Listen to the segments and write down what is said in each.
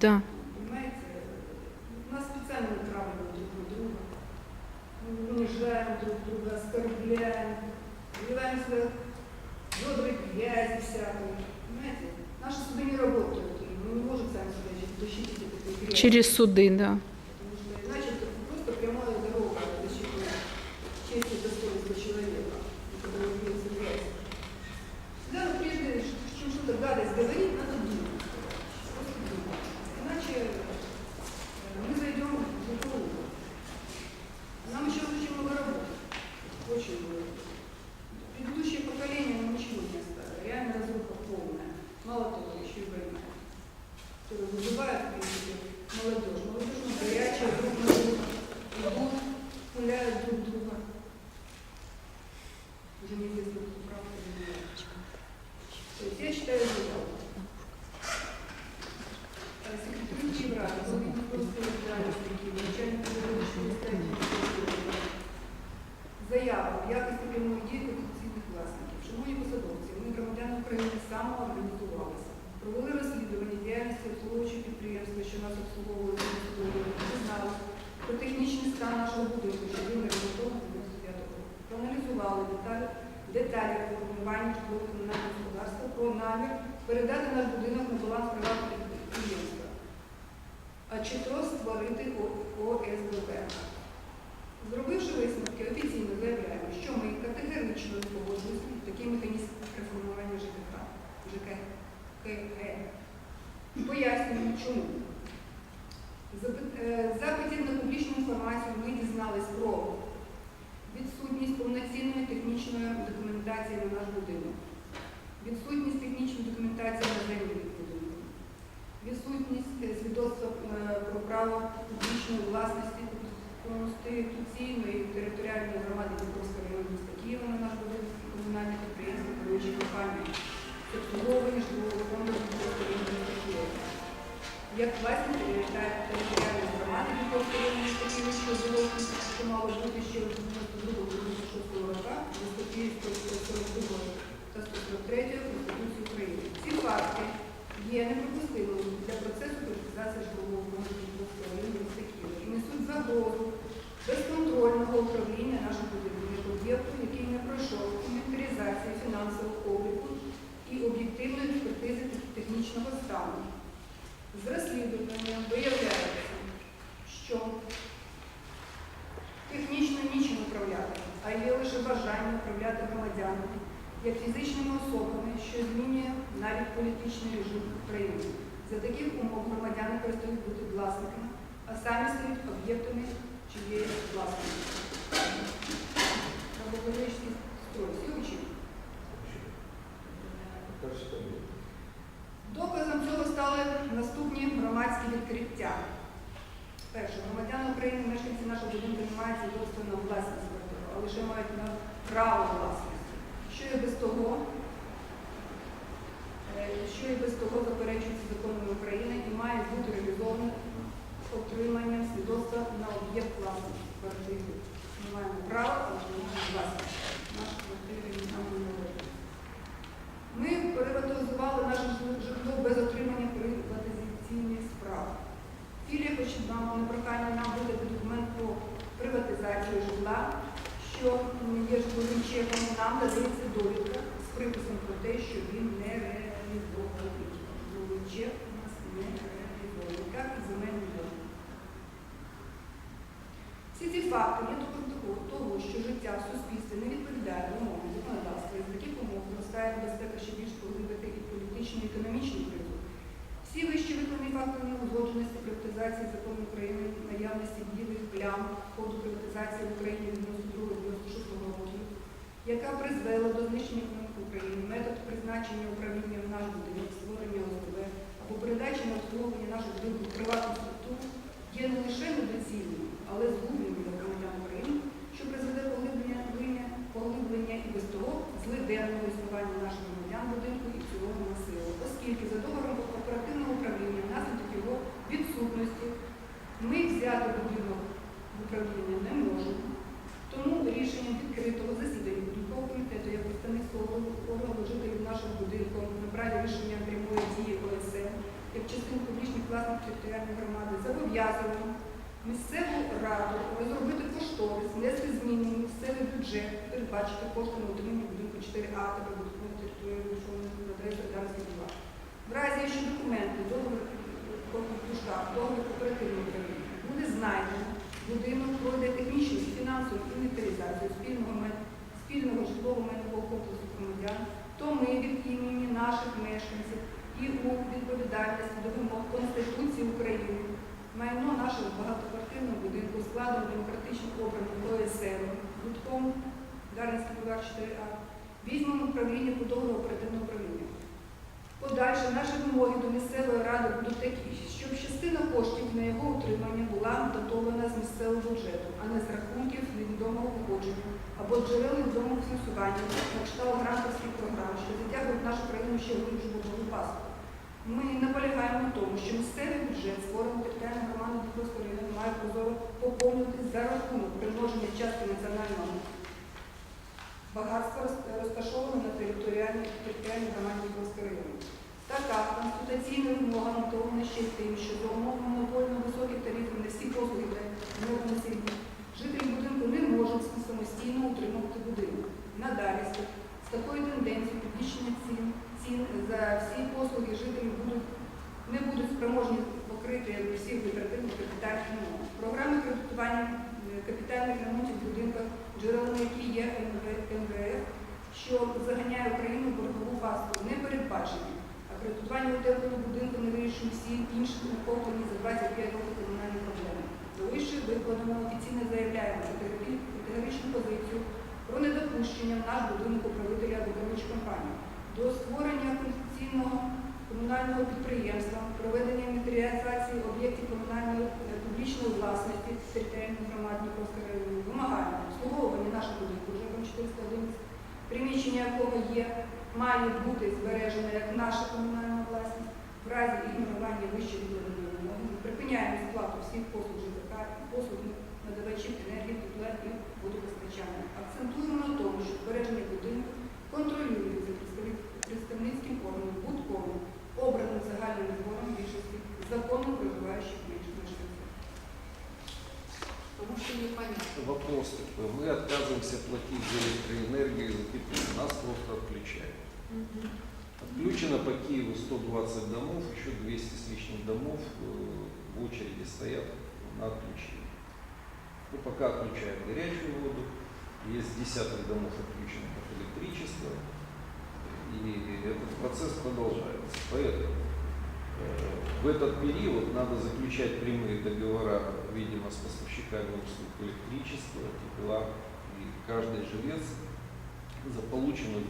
Да. Понимаете, у нас специально натравливают друг на друга. Мы унижаем друг друга, оскорбляем, вливаем свои ведра грязи всякой. Понимаете, наши суды не работают, и мы не можем сами себя защитить от этой грязи. Через суди, да. Молодежь. Молодежь горячая, друг на друга, идут, пуляют друг друга. Уже неизвестно, кто прав, кто виноват. То есть я считаю это жалко. А Секретарь Еврата, он не просто реальность такие, начальник педагогической статьи. Заява в якості прямої дії потенційних власників. Шановні посадовці, ми громадяни України самоорганізувалися. Провели розслідування діяльності обслуговуючого підприємства, що нас обслуговує судовою, дізналися про технічний стан нашого будинку, що він ремонтований 99 року. Проаналізували деталі, деталі формування житлово-комунального господарства про намір передати наш будинок на баланс приватного підприємства. А чи то створити ОСББ. Зробивши висновки, офіційно заявляємо, що ми категорично погоджуємося такий механізм реформування ЖКХ. ЖКХ. Пояснюємо, чому. Запит- е, Запитів на публічну інформацію ми дізнались про відсутність повноцінної технічної документації на наш будинок, відсутність технічної документації на від будинку, відсутність е, свідоцтва е, про право публічної власності конституційної територіальної громади Дніпровського району міста Києва на наш будинок комунальне підприємство керуючі компанії обслуговування житлового фонду Дніпровського району міста Києва. Як власник територіальної громади Дніпровського району міста Києва, що було, що мало бути ще в 92-96 роках, за статті 142 та 143 Конституції України. Ці факти є неприпустимими для процесу приватизації житлового району міста Києва і несуть загрозу безконтрольного управління будинком як об'єкту, який не пройшов інвентаризації фінансового обліку і об'єктивної експертизи технічного стану. З розслідування виявляється, що технічно нічим управляти, а є лише бажання управляти громадянами як фізичними особами, що змінює навіть політичний режим України. За таких умов громадяни перестають бути власниками, а самі стають об'єктами чиєї власності. Рабоволичний строй. Всі учили? Доказом цього стали наступні громадські відкриття. Перше, громадяни України, мешканці нашого будинку не мають на власність квартиру, а лише мають на право власності. Що і без того, е, що і без того заперечується законами України і має бути реалізовано отриманням свідоцтва на об'єкт власності квартири. Ми маємо право отримати власність. Наші квартири не належать. Ми приватизували наше житло без отримання приватизаційних справ. Філія хоч нам на прохання нам видати документ про приватизацію житла, що є житловим чеком, нам надається довідка з приписом про те, що він не реалізований. Чек у нас не реалізований, як і земельний дом. Всі ці факти є доказом того, що життя в суспільстві не відповідає вимогам законодавства, і з таких умов зростає небезпека ще більш поглибити і політичну, і економічну кризу. Всі вище виконані факти неузгодженості приватизації закону України, наявності білих плям ходу приватизації в Україні від 92-96 років, яка призвела до знищення економіки України, метод призначення управління в наш будинок, створення ОСБ або передачі на обслуговування нашого будинку в приватну структуру є не лише недоцільним, але згубним для громадян України, що призведе поглиблення, поглиблення і без того злиденного існування наших громадян будинку і цілого насилу, оскільки за договором оперативного управління внаслідок його відсутності ми взяти будинок в управління не можемо. Тому рішенням відкритого засідання будинкового комітету як представництво органу жителів нашого будинку на праві рішення прямої дії ОСН як частину публічних власників зобов'язуємо місцеву раду розробити кошторис, внести зміни в місцевий бюджет, передбачити кошти на утримання будинку 4А та прибуткової території вирішуваної на адресу Дарських 2. В разі, якщо документи, договір по договір кооперативного управління буде знайдено, будинок пройде технічну фінансову інвентаризацію спільного, май- спільного житлового майнового комплексу громадян, то ми від імені наших мешканців і у відповідальності до вимог Конституції України майно нашого багатоквартирного будинку складом демократично обраним ОСР, гудком Дарницький бульвар 4А, візьмемо управління будового оперативного управління. Подальше наші вимоги до місцевої ради будуть такі, частина коштів на його утримання була датована з місцевого бюджету, а не з рахунків невідомого походження або джерел відомого фінансування, на кшталт грантовських програм, що затягують нашу країну ще глибше в боргову пастку. Ми наполягаємо на тому, що місцевий бюджет створений територіальної громади Дніпровського району має прозоро поповнюватись за рахунок примноження частки національного багатства, роз- розташованого на територіальній громаді Дніпровського району. Така конституційна вимога мотивована ще й тим, що за умов монопольно високих тарифів на всі послуги для енергоносіїв жителі будинку не можуть самостійно утримувати будинок. Надалі з такою тенденцією підвищення цін, цін за всі послуги жителі будуть, не будуть спроможні покрити всіх витратних капітальних ремонтів. Програми кредитування е, капітальних ремонтів в будинках, джерелами які є МВФ, що заганяє Україну в боргову пастку, не передбачені. Кредитування утеплення будинку не вирішує всі інші охоплені за 25 років комунальні проблеми. До вище викладено офіційно заявляємо категоричну позицію про недопущення в наш будинок управителя керуючу компанію до створення конституційного комунального підприємства, проведення інвентаризації об'єктів комунальної е, публічної власності територіальної громади Дніпровського. Вимагаємо обслуговування нашого будинку вже 411, приміщення якого є, має бути збережена як наша комунальна власність. В разі ігнорування вищої відповідної вимоги ми припиняємо сплату всіх послуг ЖКХ і послуг надавачів енергії, тепла і водопостачання. Акцентуємо на тому, що збереження будинку контролюється представницьким органом будком, обраним загальним збором більшості Вопрос такой. Мы отказываемся платить за электроэнергию, за тепло. Нас просто отключают. Отключено по Киеву 120 домов, еще 200 с лишним домов э, в очереди стоят на отключение. Ну, пока отключаем горячую воду, есть десяток домов отключенных от электричества, и этот процесс продолжается. Поэтому в этот период надо заключать прямые договора, видимо, с поставщиками услуг электричества, тепла, и каждый жилец за полученную,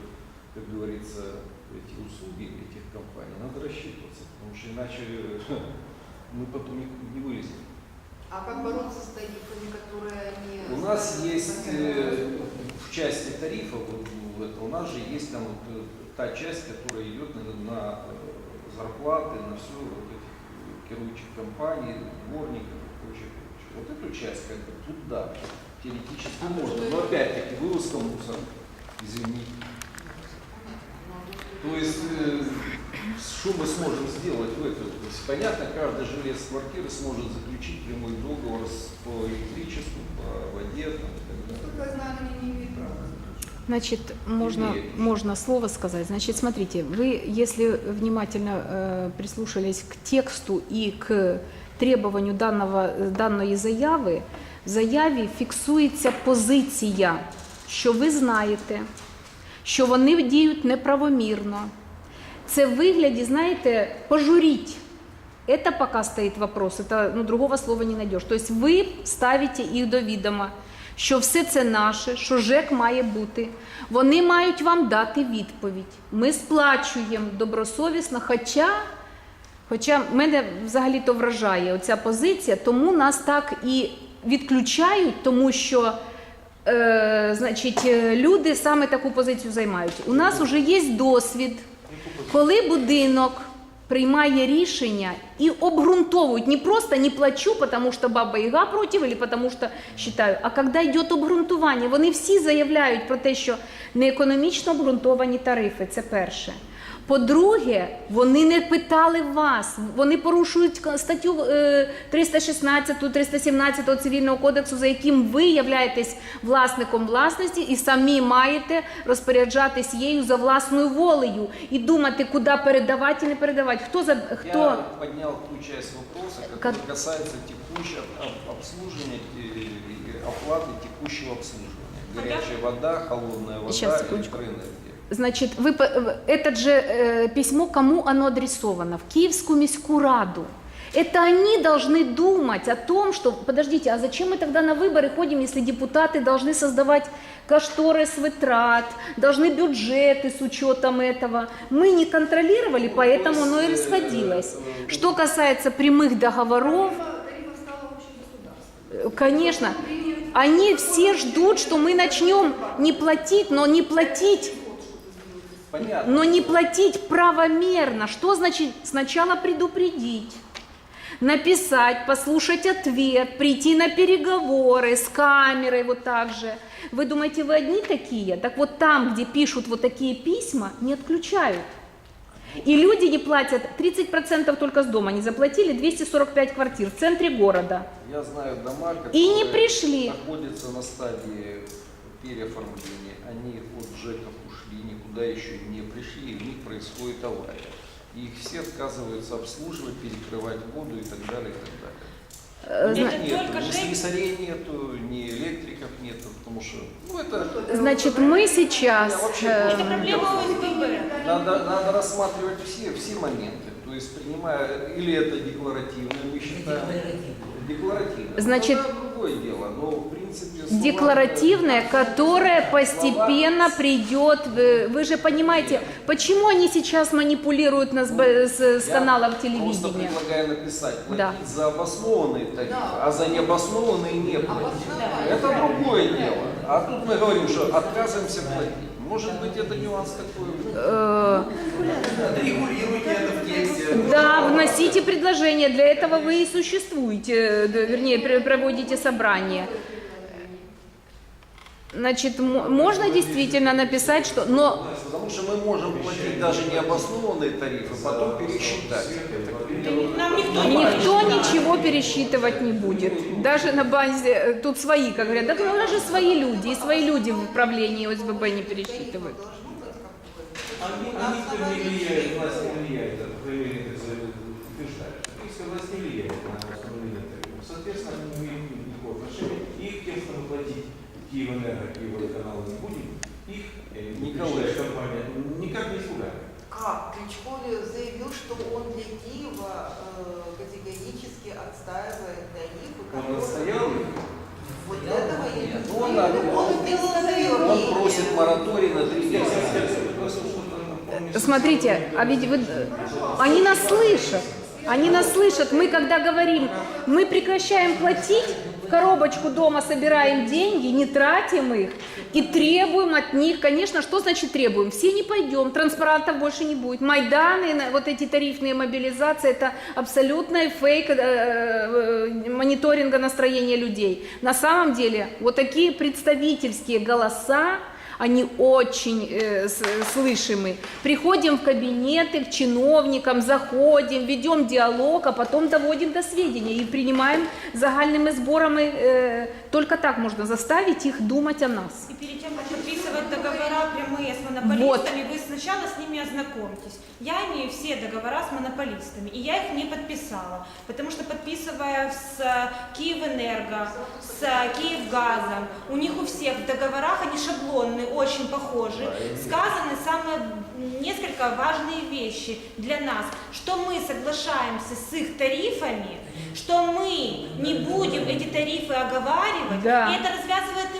как говорится, эти услуги этих компаний надо рассчитываться, потому что иначе мы потом не, не вылезем. А как бороться с тарифами, которые они... У нас есть э, в части тарифа, вот, в это, у нас же есть там вот, э, та часть, которая идет на, на э, зарплаты, на все вот этих э, керующих компаний, дворников и прочее, прочее. Вот эту часть как бы туда теоретически А можно, но опять-таки вывозка мусора, извините. То есть, э, что мы сможем сделать в этом? То есть, понятно, каждый жилец квартиры сможет заключить прямой договор с, по электричеству, по воде там, и так далее. Значит, можно, Имеет. можно слово сказать. Значит, смотрите, вы, если внимательно э, прислушались к тексту и к требованию данного, даної заяви, в заяві фіксується позиція, що ви знаєте, що вони діють неправомірно. Це в вигляді, знаєте, пожуріть. Это пока стоит вопрос, это, ну, другого слова не найдешь. То есть ви ставите їх до відома, що все це наше, що ЖЕК має бути. Вони мають вам дати відповідь. Ми сплачуємо добросовісно, хоча, хоча мене взагалі-то вражає оця позиція, тому нас так і відключають, тому що е, значить, е, люди саме таку позицію займають. У нас вже є досвід, коли будинок приймає рішення і обґрунтовують, не просто не плачу, тому що баба Іга проти, або тому що вважаю, а коли йде обґрунтування, вони всі заявляють про те, що не економічно обґрунтовані тарифи, це перше. По-друге, вони не питали вас. Вони порушують к- статтю е, 316, 317 цивільного кодексу, за яким ви являєтесь власником власності і самі маєте розпоряджатись її за власною волею і думати, куди передавати і не передавати. Хто за хто Я поднял ту часть вопроса, Как- который касается текущего об- обслуживания э, и оплаты текущего обслуживания. Горячая вода, холодная вода, Щас, секундочку. электроэнергия. Значит, вы, э, это же э, письмо кому оно адресовано? В Киевскую міську раду. Это они должны думать о том, что, подождите, а зачем мы тогда на выборы ходим, если депутаты должны создавать кошторис вытрат, должны бюджеты с учетом этого? Мы не контролировали, поэтому оно и расходилось. Что касается прямых договоров, э, конечно, они все ждут, что мы начнем не платить, но не платить Понятно. но не платить правомерно. Что значит сначала предупредить? Написать, послушать ответ, прийти на переговоры с камерой вот так же. Вы думаете, вы одни такие? Так вот там, где пишут вот такие письма, не отключают. И люди не платят, 30% только с дома не заплатили, 245 квартир в центре города. Я знаю дома, которые И не пришли. находятся на стадии переоформления. Они от ЖЭКов никуда еще не пришли, и в них происходит авария. И их все отказываются обслуживать, перекрывать воду и так далее, и так далее. Э, Это нету, только ни слесарей нету, ни электриков нету, потому что, ну это, Значит, мы сейчас... Вообще э, Это проблема ОСББ. надо, надо рассматривать все, все моменты. То есть принимая, или это декларативно, мы считаем, декларативно. Значит, Ну, это другое дело, но в принципе... слова- декларативная, которая постепенно придет. э, Вы же понимаете, почему они сейчас манипулируют нас б- с, с Я каналов Просто телевидения? предлагаю написать, платить Да. за обоснованные тарифы, Да. а за необоснованные не платить. Обоснование. Это другое дело. А тут мы говорим, что отказываемся платить. Может быть, это нюанс такой. Э, Регулируйте это в тексте. Да, вносите предложения, для этого вы и существуете, э, да, вернее, пр- проводите собрание. Значит, можно действительно написать, что... Но Потому что мы можем платить даже необоснованные тарифы, потом пересчитать. Нам никто никто ничего пересчитывать не будет. Даже на базе, э, тут свои, как говорят, да у нас же свои люди, и свои люди в управлении ОСББ не пересчитывают. Они, не влияет, власть не влияет. Киевская власть не влияет на установление тарифов. Соответственно, они не имеют никакого отношения. Их тем, что мы платить Киевэнерго, Киевводоканал не будем, их э, управляющая компания никак не испугает. Как? Кличко заявил, что он для Киева э, категорически отстаивает тарифы, Он которые- отстоял их? Вот этого я не Нет, ну, знаю. он Он сделал Он заявление. просит мораторий на три месяца. Смотрите, а ведь вы, они нас слышат. Они нас слышат. Мы когда говорим, мы прекращаем платить, коробочку дома собираем деньги, не тратим их и требуем от них, конечно, что значит требуем? Все не пойдем, транспарантов больше не будет. Майданы, на- вот эти тарифные мобилизации, это абсолютный фейк э, э, мониторинга настроения людей. На самом деле, вот такие представительские голоса, они очень э, с- слышимы. Приходим в кабинеты, к чиновникам, заходим, ведем диалог, а потом доводим до сведения и принимаем загальными сборами. э, только так можно заставить их думать о нас. И перед тем, как подписывать договора прямые с монополистами, вы сначала с ними ознакомьтесь. Я имею все договора с монополистами, и я их не подписала, потому что подписывая с э, Киевэнерго, с э, Киевгазом, у них у всех в договорах, они шаблонные, очень похожи, сказаны самые несколько важные вещи для нас, что мы соглашаемся с их тарифами, что мы не будем эти тарифы оговаривать, Да. и это развязывает.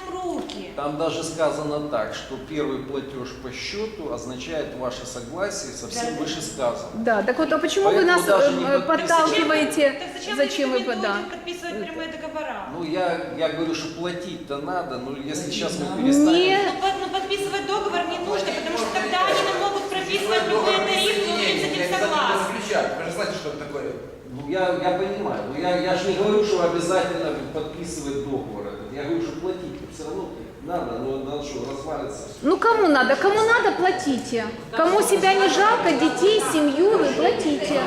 Там даже сказано так, что первый платеж по счету означает ваше согласие со всем Да. вышесказанным. Да, так вот, а почему вы Поэтому нас даже не э, подписывайте. подталкиваете? Так зачем, Зачем вы вы рекомендуете да? подписывать прямые договора? Ну, я, я говорю, что платить-то надо, но если сейчас мы перестанем... Нет. Ну, под- ну, подписывать договор не нужно, потому что тогда они нам могут прописывать любые тарифы, но мы с этим согласны. Вы же знаете, что это такое? Ну, я, я понимаю, но я, я же не говорю, что обязательно подписывать договор этот. Я говорю, что платить все равно Надо, но надо что, развалится. Ну кому надо? Кому надо, платите. Кому себя не жалко, детей, семью, вы платите.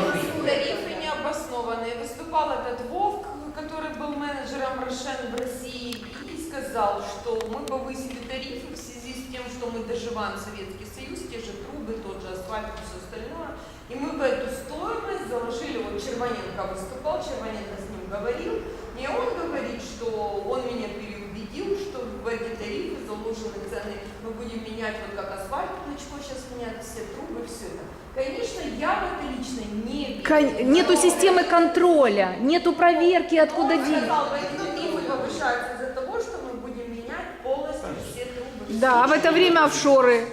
Тарифы необоснованные. Выступал этот Вовк, который был менеджером Рошен в России, и сказал, что мы повысили тарифы в связи с тем, что мы доживаем Советский Союз, те же трубы, тот же асфальт и все остальное. И мы в эту стоимость заложили, вот Червоненко выступал, Червоненко с ним говорил, и он говорит, что он меня переубедил, что в эти тарифы заложены цены, мы будем менять, вот как асфальт Клычко сейчас меняет, все трубы, все это. Конечно, я в это лично не верю. Кон- Нету системы контроля, нету проверки, откуда Он деньги. сказал, эти тарифы повышаются из-за того, что мы будем менять полностью все трубы. Да, а в это время офшоры.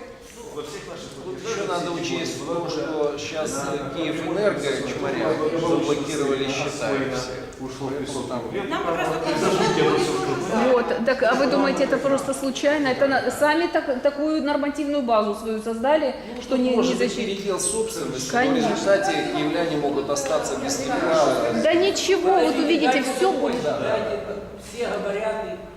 Надо есть учесть то, потому что сейчас Киевэнерго, чморя, заблокировали счета и все. Ушло Поэтому 500 там. Нам просто Вот, так, а вы думаете, это просто случайно? Это на- сами так- такую нормативную базу свою создали, что не, не Может быть защитить? передел собственности, но в Конечно. результате киевляне могут остаться без тепла. Да ничего, вот увидите, все будет. Все говорят, и